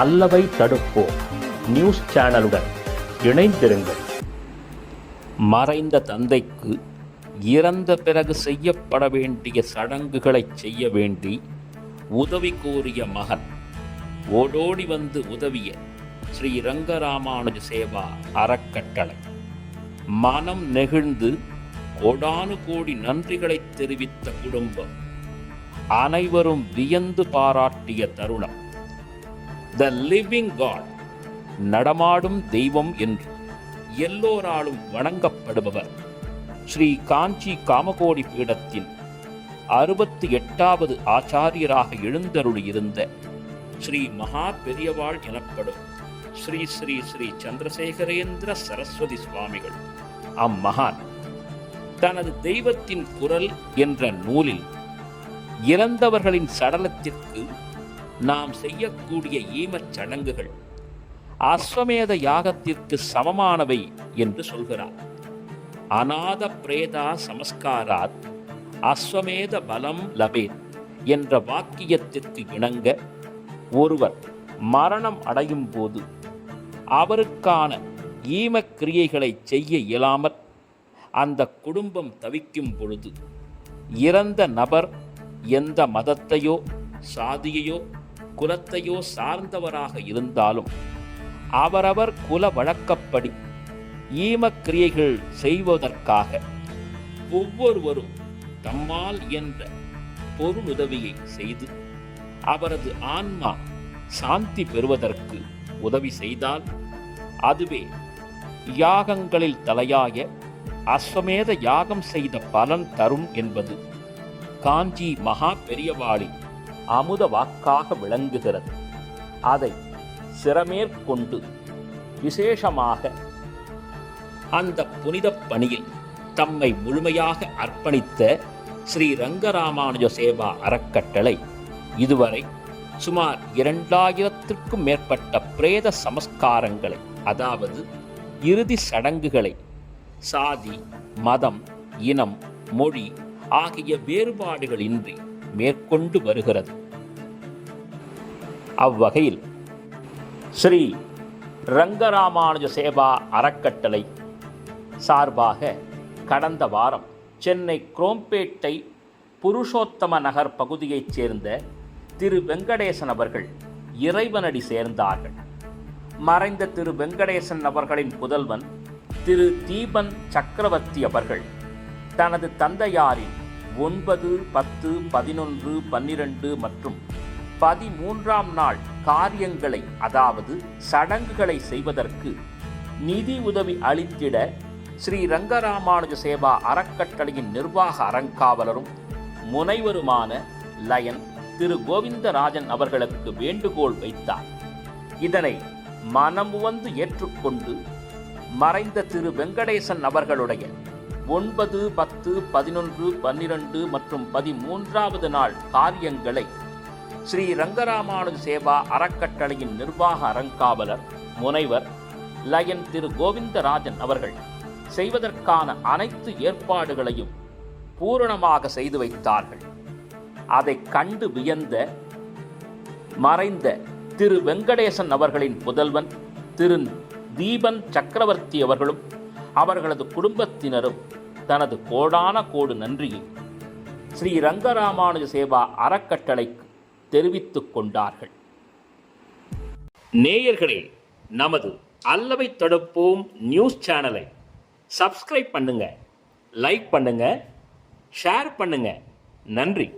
அல்லவை தடுப்போம். நியூஸ் சேனலுடன் இணைந்திருங்கள். மறைந்த தந்தைக்கு இறந்த பிறகு செய்யப்பட வேண்டிய சடங்குகளை செய்ய வேண்டி உதவி கோரிய மகன் ஓடோடி வந்து உதவிய ஸ்ரீ ரங்கராமானுஜ சேவா அறக்கட்டளை. மனம் நெகிழ்ந்து கோடானு கோடி நன்றிகளை தெரிவித்த குடும்பம் அனைவரும் வியந்து பாராட்டிய தருணம். த லிவிங் காட் நடமாடும் தெய்வம் என்று எல்லோராலும் வணங்கப்படுபவர். ஸ்ரீ காஞ்சி காமகோடி பீடத்தின் அறுபத்தி எட்டாவது ஆச்சாரியராக எழுந்தருளியிருந்த ஸ்ரீ மகா பெரியவாள் எனப்படும் ஸ்ரீ ஸ்ரீ ஸ்ரீ சந்திரசேகரேந்திர சரஸ்வதி சுவாமிகள் அம்மகான் தனது தெய்வத்தின் குரல் என்ற நூலில் இறந்தவர்களின் சடலத்திற்கு நாம் செய்யக்கூடிய ஈமச் சடங்குகள். அஸ்வமேத யாகத்திற்கு சமமானவை என்று சொல்கிறார். அநாத பிரேதா சமஸ்காராத் அஸ்வமேத பலம் லபேத் என்ற வாக்கியத்திற்கு இணங்க ஒருவர் மரணம் அடையும் போது அவருக்கான ஈமக் கிரியைகளை செய்ய இயலாமல் அந்த குடும்பம் தவிக்கும் பொழுது இறந்த நபர் எந்த மதத்தையோ சாதியையோ குலத்தையோ சார்ந்தவராக இருந்தாலும் அவரவர் குல வழக்கப்படி ஈமக்கிரியைகள் செய்வதற்காக ஒவ்வொருவரும் தம்மால் என்ற பொருளுதவியை செய்து அவரது ஆன்மா சாந்தி பெறுவதற்கு உதவி செய்தால் அதுவே யாகங்களில் தலையாய அஸ்வமேத யாகம் செய்த பலன் தரும் என்பது காஞ்சி மகா பெரியவாளின் அமுத வாக்காக விளங்குகிறது. அதை சிறமேற்கொண்டு விசேஷமாக அந்த புனிதப் பணியில் தம்மை முழுமையாக அர்ப்பணித்த ஸ்ரீ ரங்கராமானுஜ சேவா அறக்கட்டளை இதுவரை சுமார் இரண்டாயிரத்திற்கும் மேற்பட்ட பிரேத சமஸ்காரங்களை அதாவது இறுதி சடங்குகளை சாதி மதம் இனம் மொழி ஆகிய வேறுபாடுகளின்றி மேற்கொண்டு வருகிறது. அவ்வகையில் ஸ்ரீ ரங்கராமானுஜ சேவா அறக்கட்டளை சார்பாக கடந்த வாரம் சென்னை குரோம்பேட்டை புருஷோத்தம நகர் பகுதியைச் சேர்ந்த திரு வெங்கடேசன் அவர்கள் இறைவனடி சேர்ந்தார்கள். மறைந்த திரு வெங்கடேசன் அவர்களின் புதல்வன் திரு தீபன் சக்கரவர்த்தி அவர்கள் தனது தந்தையாரின் ஒன்பது பத்து பதினொன்று பன்னிரண்டு மற்றும் பதிமூன்றாம் நாள் காரியங்களை அதாவது சடங்குகளை செய்வதற்கு நிதி உதவி அளித்திட ஸ்ரீ ரங்கராமானுஜ சேவா அறக்கட்டளையின் நிர்வாக அறங்காவலரும் முனைவருமான லயன் திரு கோவிந்தராஜன் அவர்களுக்கு வேண்டுகோள் வைத்தார். இதனை மனமுவந்து ஏற்றுக்கொண்டு மறைந்த திரு வெங்கடேசன் அவர்களுடைய ஒன்பது பத்து பதினொன்று பன்னிரண்டு மற்றும் பதிமூன்றாவது நாள் காரியங்களை ஸ்ரீ ரங்கராமானுஜ சேவா அறக்கட்டளையின் நிர்வாக அறங்காவலர் முனைவர் லயன் திரு கோவிந்தராஜன் அவர்கள் செய்வதற்கான அனைத்து ஏற்பாடுகளையும் பூரணமாக செய்து வைத்தார்கள். அதை கண்டு வியந்த மறைந்த திரு வெங்கடேசன் அவர்களின் புதல்வன் திரு தீபன் சக்கரவர்த்தி அவர்களும் அவர்களது குடும்பத்தினரும் தனது கோடான கோடு நன்றியை ஸ்ரீ ரங்கராமானுஜ சேவா அறக்கட்டளைக்கு தெரிவித்துக் கொண்டார்கள். நேயர்களே நமது அல்லவை தடுப்போம் நியூஸ் சேனலை சப்ஸ்கிரைப் பண்ணுங்க லைக் பண்ணுங்க ஷேர் பண்ணுங்க. நன்றி.